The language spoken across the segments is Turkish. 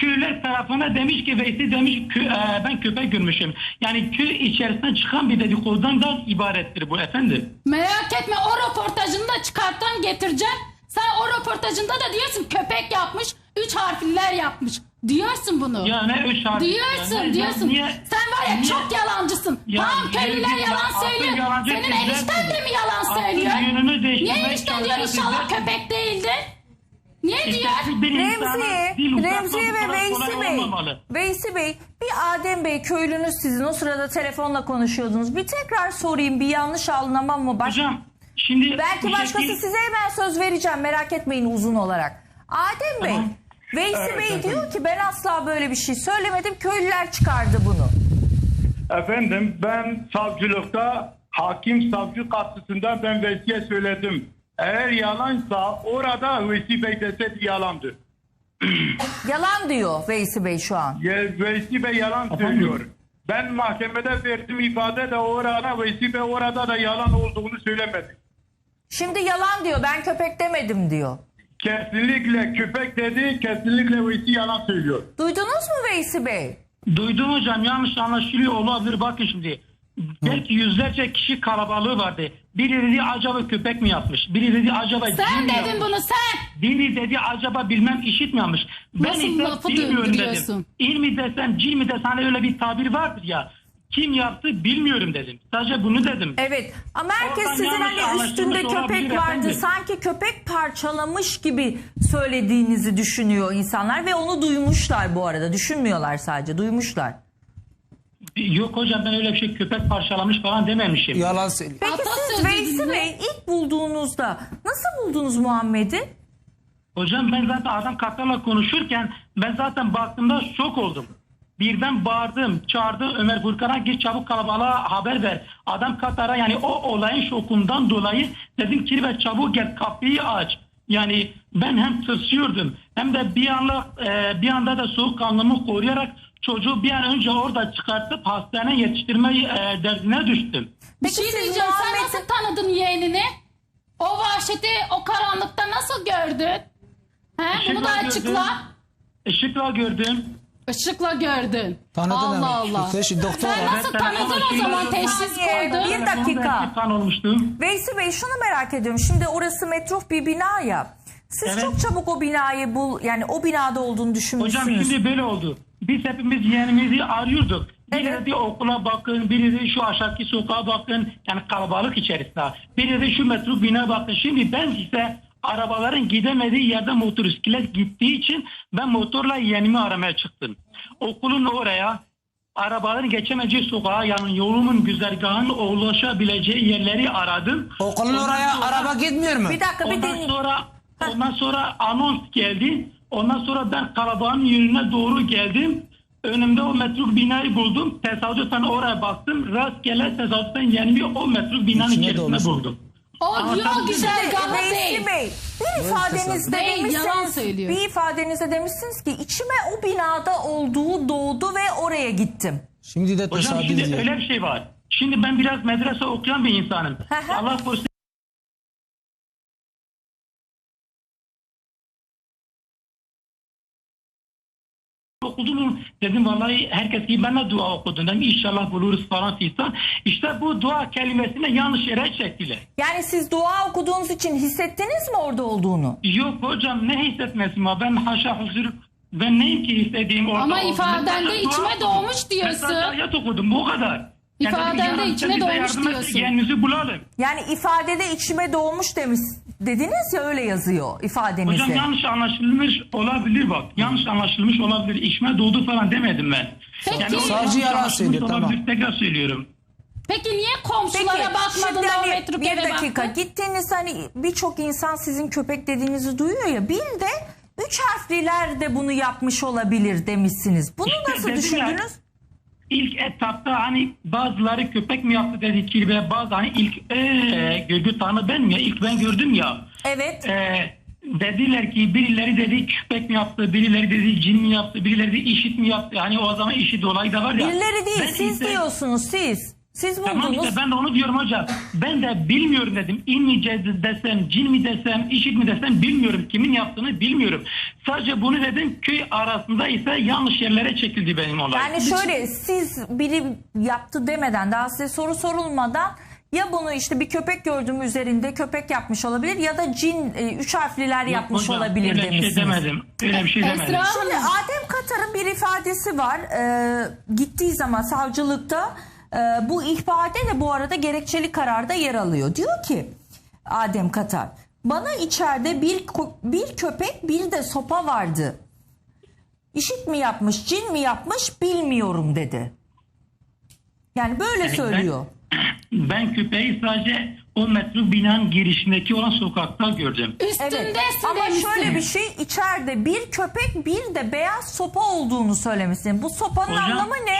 köylüler tarafına demiş ki Veysi demiş kö- e, ben köpek görmüşüm. Yani köy içerisinden çıkan bir dedikodudan da ibarettir bu efendim. Merak etme o röportajını da çıkartan getireceğim. Sen o röportajında da diyorsun köpek yapmış, üç harfliler yapmış. Diyorsun bunu. Ya ne üç harf. Diyorsun, ya ne- diyorsun. niye- Sen var ya niye- çok yalancısın. Ya, tamam köylüler yalan söylüyor. yalancı Senin enişten de mi yalan söylüyor? Niye enişten diyor inşallah köpek değildi? Niye İşte diyor? bir insana dil Remzi, uzatmak Remzi bu ve kadar Veysi kolay Bey. olmamalı. Veysi Bey, bir Adem Bey köylünüz sizin o sırada telefonla konuşuyordunuz. Bir tekrar sorayım bir yanlış anlamam mı? Baş... Hocam şimdi Belki bu başkası şekil- size hemen söz vereceğim merak etmeyin uzun olarak. Adem Bey, Tamam. Veysi Evet, Bey efendim. diyor ki ben asla böyle bir şey söylemedim köylüler çıkardı bunu. Efendim ben savcılıkta hakim savcı karşısında ben Vesi'ye söyledim. Eğer yalansa orada Vesi Bey deseydi yalandır. Yalan diyor Veysi Bey şu an. Ye- Vesi Bey yalan söylüyor. Ben mahkemede verdim ifade de orada Vesi Bey orada da yalan olduğunu söylemedi. Şimdi yalan diyor ben köpek demedim diyor. Kesinlikle köpek dedi kesinlikle Vesi yalan söylüyor. Duydunuz mu Veysi Bey? Duydum hocam yanlış anlaşılıyor olabilir bakın şimdi. Belki yüzlerce kişi kalabalığı vardı. Biri dedi acaba köpek mi yapmış? Biri dedi acaba cin Sen mi dedin yapmış? bunu sen. Biri dedi acaba bilmem işit mi yapmış? Ben Nasıl ise lafı bilmiyorum döndürüyorsun? dedim. İl mi desem cin mi desem hani öyle bir tabir vardır ya. Kim yaptı bilmiyorum dedim. Sadece bunu dedim. Evet ama herkes Oradan sizin yanlış hani üstünde köpek olabilir vardı efendim. sanki köpek parçalamış gibi söylediğinizi düşünüyor insanlar ve onu duymuşlar bu arada düşünmüyorlar sadece duymuşlar. Yok hocam ben öyle bir şey köpek parçalamış falan dememişim. Yalan söylüyor. Peki siz Atasözü Veysi dinle. Bey ilk bulduğunuzda nasıl buldunuz Muhammed'i? Hocam ben zaten adam Katar'la konuşurken ben zaten baktığımda şok oldum. Birden bağırdım, çağırdım Ömer Furkan'a git çabuk kalabalığa haber ver. Adam Katar'a yani o olayın şokundan dolayı dedim ki ben çabuk gel kapıyı aç. Yani ben hem tırsıyordum hem de bir anda e, bir anda da soğukkanlımı koruyarak çocuğu bir an önce orada çıkartıp hastaneye yetiştirme e, derdine düştüm. Bir şey siz diyeceğim sen nasıl tanıdın yeğenini? O vahşeti o karanlıkta nasıl gördün? He, bunu da açıkla. Işıkla gördüm. Işıkla gördün. Tanıdın Allah ama. Allah. Teşhis- doktor Sen nasıl tanıdın o zaman teşhis Saniye, koydun? bir dakika. Telefonda kan olmuştu. Veysi Bey şunu merak ediyorum. Şimdi orası metruf bir bina ya. Siz Evet. çok çabuk o binayı bul yani o binada olduğunu düşünmüşsünüz. Hocam şimdi böyle oldu. Biz hepimiz yeğenimizi arıyorduk. Biri Evet. okula bakın, biri dedi şu aşağıki sokağa bakın. Yani kalabalık içerisinde. Biri dedi şu metro bina bakın. Şimdi ben ise arabaların gidemediği yerde motosiklet gittiği için ben motorla yeğenimi aramaya çıktım. Okulun oraya arabaların geçemeyeceği sokağa yani yolumun güzergahının ulaşabileceği yerleri aradım. Okulun Ondan oraya sonra- araba gitmiyor mu? Bir dakika bir Ondan dinle. sonra ondan sonra anons geldi. Ondan sonra ben kalabalığın yönüne doğru geldim. Önümde o metruk binayı buldum. Tesadüfen oraya baktım. Rastgele tesadüfen yani o metruk binanın İçine içerisinde dolmuş. buldum. O güzergahı Veysi değil. Bey bir ifadenizde yalan demişsiniz, söylüyor. bir ifadenizde demişsiniz ki içime o binada olduğu doğdu ve oraya gittim. Şimdi de Hocam tesadüf şimdi diyor. öyle bir şey var. Şimdi ben biraz medrese okuyan bir insanım. Allah korusun okudum dedim vallahi herkes gibi ben de dua okudum dedim inşallah buluruz falan filan. İşte bu dua kelimesine yanlış yere çektiler. Yani siz dua okuduğunuz için hissettiniz mi orada olduğunu? Yok hocam ne hissetmesin ama ben haşa huzur ben neyim ki istediğim orada Ama ifadende sadece içime doğmuş diyorsun. Ben ayet okudum bu kadar. İfadende dedim, "Ya Rabbi, içine doğmuş diyorsun." Bulalım. Yani ifadede içime doğmuş demiş dediniz ya öyle yazıyor ifadenizde. Hocam yanlış anlaşılmış olabilir bak. Yanlış anlaşılmış olabilir. İçime doğdu falan demedim ben. Peki. Savcı yanlış yalan söylüyor, tamam. Tekrar söylüyorum. Peki niye komşulara bakmadın da o hani bir dakika baktın? gittiğiniz hani birçok insan sizin köpek dediğinizi duyuyor ya bir de üç harfliler de bunu yapmış olabilir demişsiniz. Bunu İşte nasıl dedim ya, düşündünüz? İlk etapta hani bazıları köpek mi yaptı dedi ki ve bazı hani ilk ee, Gölgü Tanrı ben mi? İlk ben gördüm ya. Evet. Ee, dediler ki birileri dedi köpek mi yaptı, birileri dedi cin mi yaptı, birileri de işit mi yaptı. Hani o zaman işit olayı da var ya. Birileri değil Ben siz ise- diyorsunuz siz. Siz Tamam buldunuz. işte ben de onu diyorum hocam. Ben de bilmiyorum dedim. İn mi desem, cin mi desem, işit mi desem bilmiyorum. Kimin yaptığını bilmiyorum. Sadece bunu dedim köy arasında ise yanlış yerlere çekildi benim olay. Yani şöyle siz biri yaptı demeden daha size soru sorulmadan ya bunu işte bir köpek gördüğüm üzerinde köpek yapmış olabilir ya da cin e, üç harfliler Yok yapmış hocam, olabilir öyle demişsiniz. bir şey demedim. Öyle bir şey demedim. Şimdi Adem Katar'ın bir ifadesi var. Ee, gittiği zaman savcılıkta e, bu ihbarde de bu arada gerekçeli kararda yer alıyor. Diyor ki Adem Katar bana içeride bir bir köpek bir de sopa vardı. İşit mi yapmış, cin mi yapmış bilmiyorum dedi. Yani böyle Yani ben- söylüyor. Ben köpeği sadece o metro binanın girişindeki olan sokakta gördüm. Üstündesin Evet. Ama demişsin. şöyle bir şey içeride bir köpek bir de beyaz sopa olduğunu söylemişsin. Bu sopanın Hocam, anlamı ne?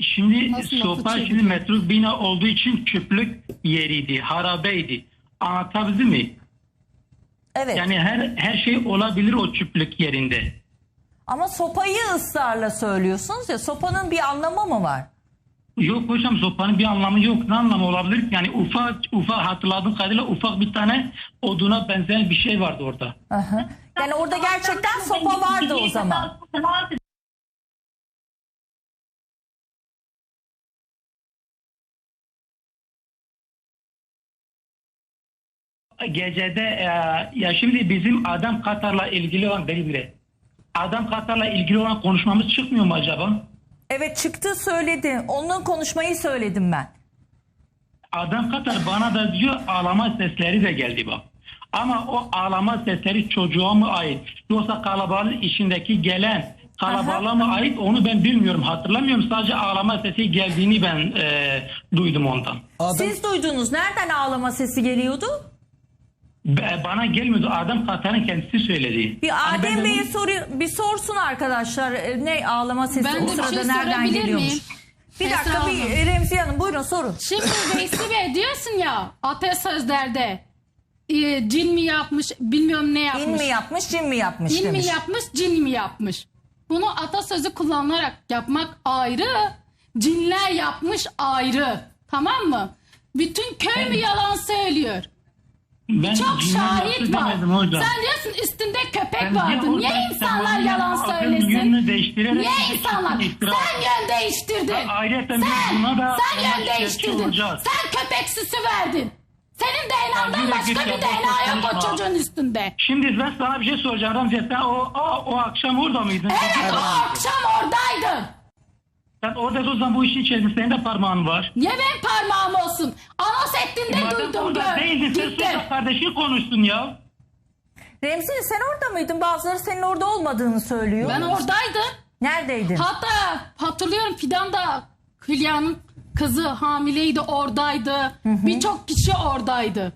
Şimdi Nasıl sopa şimdi metro bina olduğu için çöplük yeriydi, harabeydi. Anlatabildim mi? Evet. Yani her her şey olabilir o çöplük yerinde. Ama sopayı ısrarla söylüyorsunuz ya sopanın bir anlamı mı var? Yok hocam sopanın bir anlamı yok. Ne anlamı olabilir? ki? Yani ufak ufak hatırladığım kadarıyla ufak bir tane oduna benzeyen bir şey vardı orada. Aha. Yani orada gerçekten sopa vardı o zaman. Gecede e, ya şimdi bizim Adam Katar'la ilgili olan biri bile. Adam Katar'la ilgili olan konuşmamız çıkmıyor mu acaba? Evet çıktı söyledi. Onun konuşmayı söyledim ben. Adam Katar bana da diyor ağlama sesleri de geldi bak. Ama o ağlama sesleri çocuğa mı ait? Yoksa kalabalığın içindeki gelen kalabalığa mı ait onu ben bilmiyorum hatırlamıyorum. Sadece ağlama sesi geldiğini ben e, duydum ondan. Adam, Siz duydunuz. Nereden ağlama sesi geliyordu? Bana gelmiyordu Adam Katar'ın kendisi söyledi. Bir Hani Adem de Bey'e soruyor. Bir sorsun arkadaşlar. e, Ne ağlama sesi Ben o de bir sırada şey nereden geliyormuş? miyim? Bir Esra dakika bir Hanım. e, Remziye Hanım buyurun sorun. Şimdi Veysi Bey diyorsun ya atasözlerde e, cin mi yapmış bilmiyorum ne yapmış. İn mi yapmış, cin mi yapmış Cin demiş. mi yapmış cin mi yapmış. Bunu atasözü kullanarak yapmak ayrı. Cinler yapmış ayrı. Tamam mı? Bütün köy mü yalan söylüyor? Ben Çok şahit var. hocam. Sen diyorsun üstünde köpek Ben vardı. Niye insanlar yalan söylesin? yönünü değiştirerek Niye bize insanlar? Sen yön değiştirdin. A- sen, buna da- sen yön değiştirdin. olacağız. Sen köpek süsü verdin. Senin DNA'dan başka bir DNA yok o çocuğun üstünde. Şimdi ben sana bir şey soracağım Ramzi. Sen o, o, o akşam orada mıydın? Evet o akşam oradaydın. Sen orada o zaman bu işin içerisinde senin de parmağın var. Niye benim parmağım olsun? Anons ettiğinde Madem duydum orada gör. değildin sen Gittim. da kardeşin konuştun ya. Remzi sen orada mıydın? Bazıları senin orada olmadığını söylüyor. Ben oradaydım. Neredeydin? Hatta hatırlıyorum Fidan da Hülya'nın kızı hamileydi oradaydı. Birçok kişi oradaydı.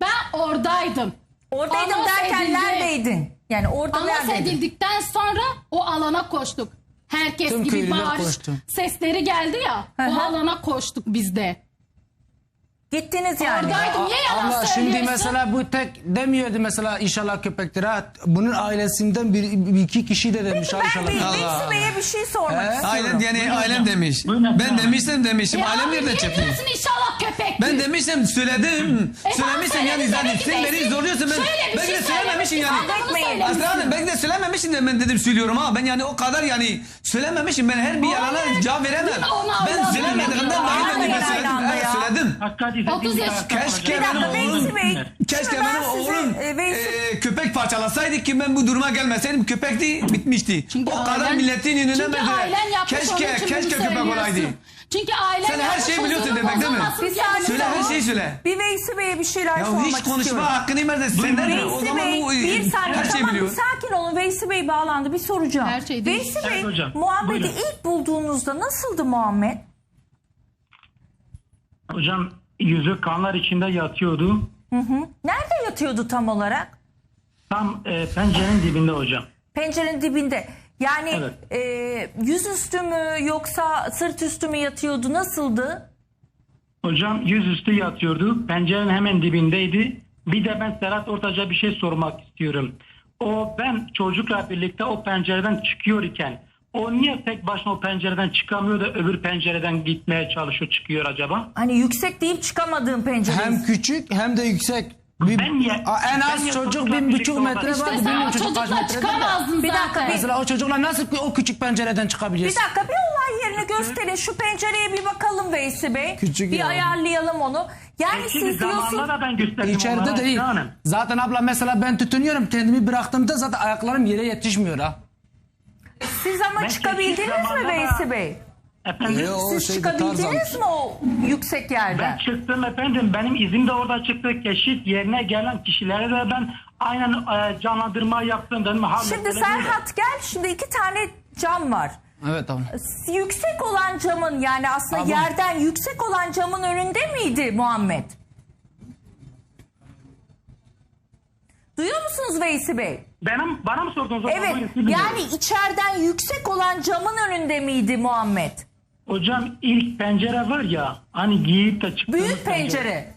Ben oradaydım. Oradaydım Anons derken edildi. neredeydin? Yani orada Anons neredeydin? edildikten sonra o alana koştuk. Herkes Tüm gibi köylüler bağırış koştu. sesleri geldi ya. Hı o hı. alana koştuk biz de. Gittiniz yani. Oradaydım. Niye yalan abla söylüyorsun? şimdi mesela bu tek demiyordu mesela inşallah köpektir ha. Bunun ailesinden bir, bir iki kişi de demiş ha Ben inşallah. bir. Veysi Bey'e bir şey sormak He? istiyorum. Ailen yani ailem demiş. Buyurun Ben demiştim demişim. Ya Ailem abi nereden niye çıktı? diyorsun inşallah köpek? Ben demiştim söyledim. E Söylemiştim yani zaten sen beni zorluyorsun. Ben, şöyle bir belki şey de söylememişim yani. Aslı Hanım belki de söylememişim de ben dedim söylüyorum ha. Ben yani o kadar yani söylememişim. Ben her bir yalana cevap veremem. Ben söylemediğimden dolayı ben aynı de söyledim. Evet ya. Hakikaten 30 yaş- Keşke benim oğlum Veysi. Keşke benim oğlum e, Veysi- e, köpek parçalasaydı ki ben bu duruma gelmeseydim köpekti bitmişti. Çünkü o kadar ailen- milletin onun keşke keşke köpek olaydı. Çünkü ailen Sen her yapmış, şeyi biliyorsun demek değil mi? Bir saniye Söyle her şeyi söyle. Bir Veysi Bey'e bir şeyler Ya sormak hiç konuşma istiyorum. hakkını ver de senden de o Veysi zaman Bey bu bir saniye her şeyi tamam biliyor. sakin olun. Veysi Bey bağlandı bir soracağım. Her şey değil. Veysi Evet Bey hocam, Muhammed'i buyurun. ilk bulduğunuzda nasıldı Muhammed? Hocam yüzü kanlar içinde yatıyordu. Nerede yatıyordu tam olarak? Tam e, pencerenin dibinde hocam. Pencerenin dibinde. Yani Evet. e, yüzüstü mü yoksa sırt üstü mü yatıyordu? Nasıldı? Hocam yüzüstü yatıyordu. Pencerenin hemen dibindeydi. Bir de ben Serhat Ortaç'a bir şey sormak istiyorum. O ben çocukla birlikte o pencereden çıkıyor iken O niye tek başına o pencereden çıkamıyor da öbür pencereden gitmeye çalışıyor çıkıyor acaba? Hani yüksek deyip çıkamadığım pencere. Hem küçük hem de yüksek. Bir- Ben niye- Aa, en ben az çocuk çocukla bin buçuk birlikte metre var. İşte sen o çocukla çıkamazdın Bir dakika, zaten. Mesela o çocukla nasıl o küçük pencereden çıkabiliyorsun? Bir dakika bir olay yerini gösterin. Şu pencereye bir bakalım Veysi Bey. Küçük bir ya. ayarlayalım onu. Yani Şimdi siz diyorsunuz zamanında da ben gösterdim İçeride onlara değil. Esra Hanım. Zaten abla mesela ben tutunuyorum kendimi bıraktığımda zaten ayaklarım yere yetişmiyor ha. Siz ama Ben çıkabildiniz mi Veysi Bey? Efendim E, o Siz şeyde çıkabildiniz Tarzan. mi o yüksek yerden? ben çıktım efendim benim izim de orada çıktı. Keşif yerine gelen kişilere de ben aynen e, canlandırma yaptım. Dedim, Şimdi. Serhat gel. Şimdi iki tane cam var. Evet tamam. Yüksek olan camın yani aslında Abla. yerden yüksek olan camın önünde miydi Muhammed? Duyuyor musunuz Veysi Bey? Benim, bana mı sordunuz? o zaman? Evet. Siz dinliyorum. Yani içeriden yüksek olan camın önünde miydi Muhammed? Hocam ilk pencere var ya hani giyip de çıktığımız Büyük pencere.